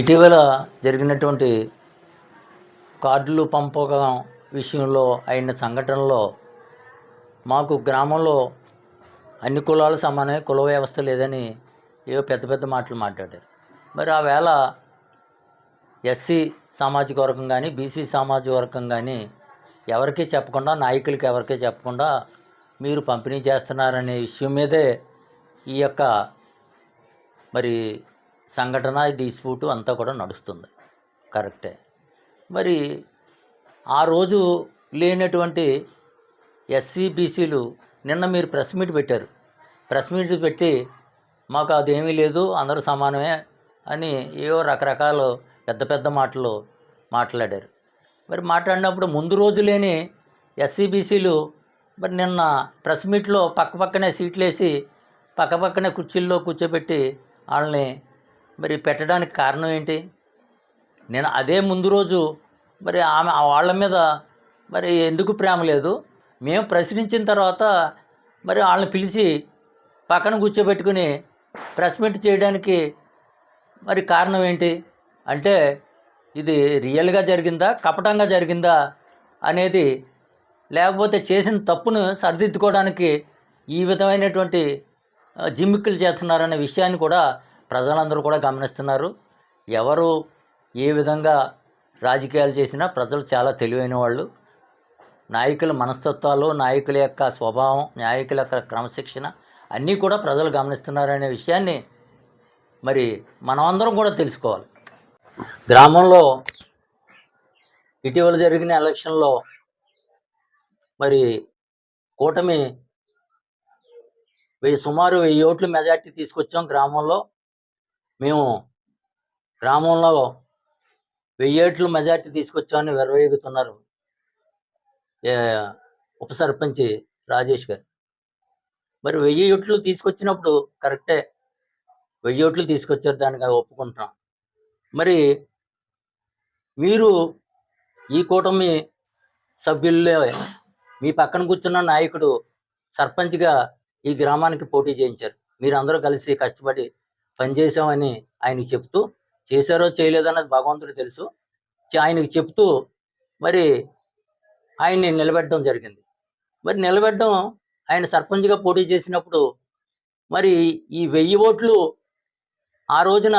ఇటీవల జరిగినటువంటి కార్డులు పంపకం విషయంలో అయిన సంఘటనలో మాకు గ్రామంలో అన్ని కులాలు సమానమే కుల వ్యవస్థ లేదని ఏవో పెద్ద పెద్ద మాటలు మాట్లాడారు. మరి ఆ వేళ ఎస్సీ సామాజిక వర్గం కానీ బీసీ సామాజిక వర్గం కానీ ఎవరికీ చెప్పకుండా నాయకులకి ఎవరికీ చెప్పకుండా మీరు పంపిణీ చేస్తున్నారనే విషయం మీదే ఈ యొక్క మరి సంఘటన డిస్ప్యూటు అంతా కూడా నడుస్తుంది. కరెక్టే. మరి ఆ రోజు లేనటువంటి ఎస్సీ బీసీలు నిన్న మీరు ప్రెస్ మీట్ పెట్టారు. ప్రెస్ మీట్ పెట్టి మాకు అదేమీ లేదు అందరూ సమానమే అని ఏవో రకరకాల పెద్ద పెద్ద మాటలు మాట్లాడారు. మరి మాట్లాడినప్పుడు ముందు రోజు లేని ఎస్సీ బీసీలు మరి నిన్న ప్రెస్ మీట్లో పక్కపక్కనే సీట్లు వేసి పక్కపక్కనే కుర్చీల్లో కూర్చోబెట్టి వాళ్ళని మరి పెట్టడానికి కారణం ఏంటి? నేను అదే ముందు రోజు మరి ఆమె ఆ వాళ్ళ మీద మరి ఎందుకు ప్రేమ లేదు? మేము ప్రశ్నించిన తర్వాత మరి వాళ్ళని పిలిచి పక్కన కూర్చోబెట్టుకుని ప్రెస్ మీట్ చేయడానికి మరి కారణం ఏంటి? అంటే ఇది రియల్గా జరిగిందా? కపటంగా జరిగిందా? అనేది లేకపోతే చేసిన తప్పును సరిదిద్దుకోవడానికి ఈ విధమైనటువంటి జిమ్మిక్కులు చేస్తున్నారనే విషయాన్ని కూడా ప్రజలందరూ కూడా గమనిస్తున్నారు. ఎవరు ఏ విధంగా రాజకీయాలు చేసినా ప్రజలు చాలా తెలివైన వాళ్ళు నాయకుల మనస్తత్వాలు నాయకుల యొక్క స్వభావం నాయకుల యొక్క క్రమశిక్షణ అన్నీ కూడా ప్రజలు గమనిస్తున్నారనే విషయాన్ని మరి మనమందరం కూడా తెలుసుకోవాలి. గ్రామంలో ఇటీవల జరిగిన ఎలక్షన్లో మరి కూటమి వెయ్యి సుమారు వెయ్యి ఓట్ల మెజార్టీ తీసుకొచ్చాం గ్రామంలో. మేము గ్రామంలో వెయ్యేట్లు మెజార్టీ తీసుకొచ్చామని వెరవేగుతున్నారు ఉప సర్పంచ్ రాజేష్ గారు. మరి వెయ్యి ఓట్లు తీసుకొచ్చినప్పుడు కరెక్టే వెయ్యి ఓట్లు తీసుకొచ్చారు దానికి ఒప్పుకుంటున్నాం. మరి మీరు ఈ కూటమి సభ్యుల్లో మీ పక్కన కూర్చున్న నాయకుడు సర్పంచ్గా ఈ గ్రామానికి పోటీ చేయించారు. మీరు అందరూ కలిసి కష్టపడి పనిచేసామని ఆయనకి చెప్తూ చేశారో చేయలేదన్నది భగవంతుడు తెలుసు. ఆయనకు ఆయనకి చెప్తూ మరి ఆయన్ని నిలబెట్టడం జరిగింది. మరి నిలబెట్టడం ఆయన సర్పంచ్గా పోటీ చేసినప్పుడు మరి ఈ వెయ్యి ఓట్లు ఆ రోజున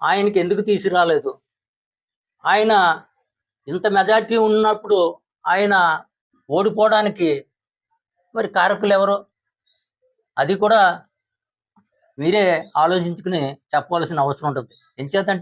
ఆయనకి ఎందుకు తీసుకురాలేదు? ఆయన ఇంత మెజార్టీ ఉన్నప్పుడు ఆయన ఓడిపోవడానికి మరి కారకులు ఎవరు? అది కూడా మీరే ఆలోచించుకుని చెప్పవలసిన అవసరం ఉంటుంది. ఎంచేతంటే